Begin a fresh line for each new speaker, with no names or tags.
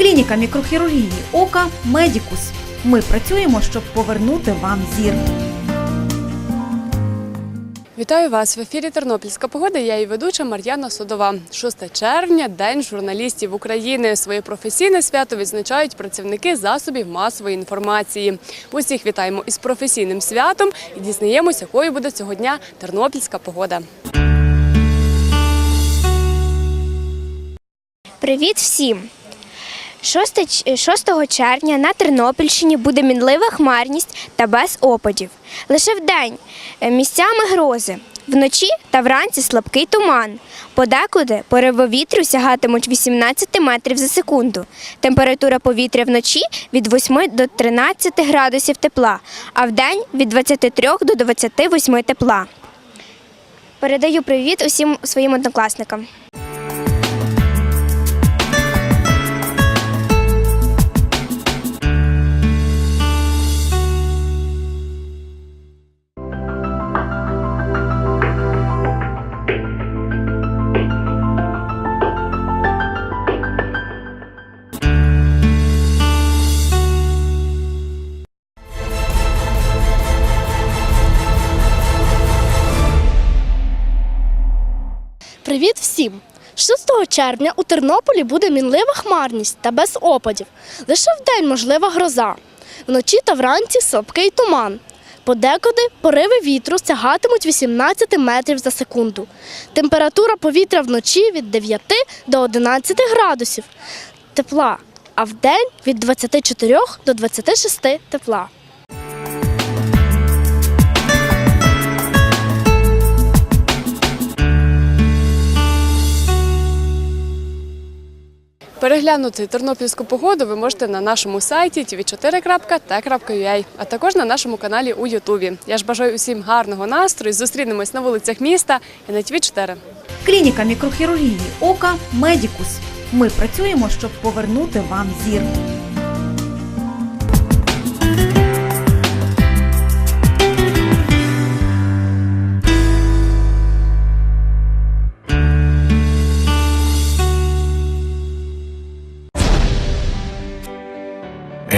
Клініка мікрохірургії ока Медікус. Ми працюємо, щоб повернути вам зір.
Вітаю вас в ефірі Тернопільська погода. Я і ведуча Мар'яна Содова. 6 червня День журналістів України. Своє професійне свято відзначають працівники засобів масової інформації. Усіх вітаємо із професійним святом і дізнаємося, якою буде цього дня тернопільська погода.
Привіт всім! 6, червня на Тернопільщині буде мінлива хмарність та без опадів. Лише вдень е, місцями грози. Вночі та вранці слабкий туман. Подекуди пориви вітру сягатимуть 18 метрів за секунду. Температура повітря вночі від 8 до 13 градусів тепла, а вдень від 23 до 28 тепла. Передаю привіт усім своїм однокласникам.
Привіт всім! 6 червня у Тернополі буде мінлива хмарність та без опадів. Лише вдень можлива гроза. Вночі та вранці слабкий туман. Подекуди пориви вітру сягатимуть 18 метрів за секунду. Температура повітря вночі від 9 до 11 градусів тепла, а вдень від 24 до 26 тепла.
Переглянути тернопільську погоду ви можете на нашому сайті tv4.t.ua, а також на нашому каналі у Ютубі. Я ж бажаю усім гарного настрою. Зустрінемось на вулицях міста і на TV4.
Клініка мікрохірургії ока Медікус. Ми працюємо, щоб повернути вам зір.